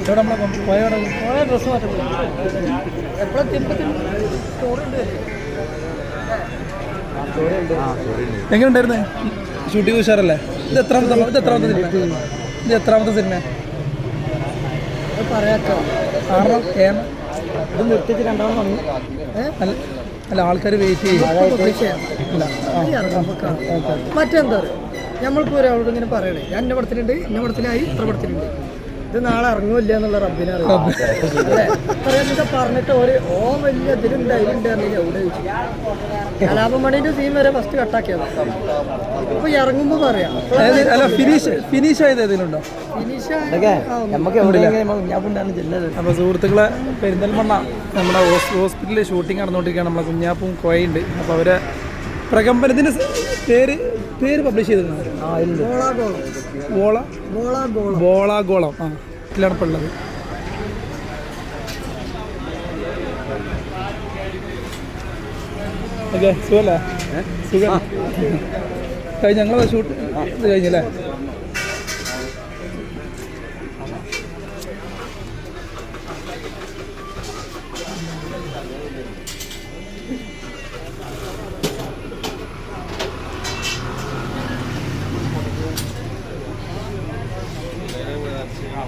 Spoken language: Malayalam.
ഇവിടെ നമ്മളെ പോയോടെ കുറേ ഡ്രസ്സ് മാറ്റം എപ്പോഴും തിരുപ്പത്തി ഉണ്ടായിരുന്നു? ഷൂട്ടിംഗ് ഉഷാറല്ലേ ഇത് എത്രാമത്തെ ഇത് എത്രാമത്തെ സിനിമ? ഇത് എത്രാമത്തെ സിനിമ? അത് കാരണം ഏമ ഇത് നിർത്തിച്ച് രണ്ടാമത് വന്നു. അല്ല അല്ല ആൾക്കാർ വെയിറ്റ് ചെയ്യും. മറ്റെന്താ? പറയുക നമ്മളിപ്പോൾ ഒരാളോട് ഇങ്ങനെ പറയണേ. ഞാൻ എന്നെ പടത്തിലുണ്ട് എന്നെ പടത്തിലായി ഇത്ര പടത്തിലുണ്ട്. ഇത് നാളെ ഇറങ്ങൂല്ല എന്നുള്ള റബ്ബിനെ അറിയാം. അല്ലേ? പറഞ്ഞിട്ട് ഒരു ഓ വലിയ ഇതിലുണ്ട് അതിലുണ്ട് അറിയില്ല എവിടെ ചോദിച്ചു കലാപമണിന്റെ സീൻ വരെ ഫസ്റ്റ് കട്ടാക്കിയത് ഇപ്പൊ ഇറങ്ങുമ്പോ പറയാം. ഫിനിഷ് ഫിനിഷ് ആയത് ഏതെങ്കിലും അപ്പോൾ സുഹൃത്തുക്കളെ പെരിന്തൽമണ്ണ നമ്മുടെ ഹോസ്പിറ്റലിൽ ഷൂട്ടിംഗ് നടന്നുകൊണ്ടിരിക്കുകയാണ്. നമ്മുടെ കുഞ്ഞാപ്പും കോയുണ്ട് അപ്പോൾ അവരെ പ്രകമ്പനത്തിന്റെ പേര് പേര് പബ്ലിഷ് ബോളാഗോളം. ആ ഇതിലാണ് ഇപ്പോൾ ഉള്ളത്. ഓക്കെ സുഖല്ലേ? സുഖം കഴിഞ്ഞ ഞങ്ങളത് ഷൂട്ട് ഇത് കഴിഞ്ഞല്ലേ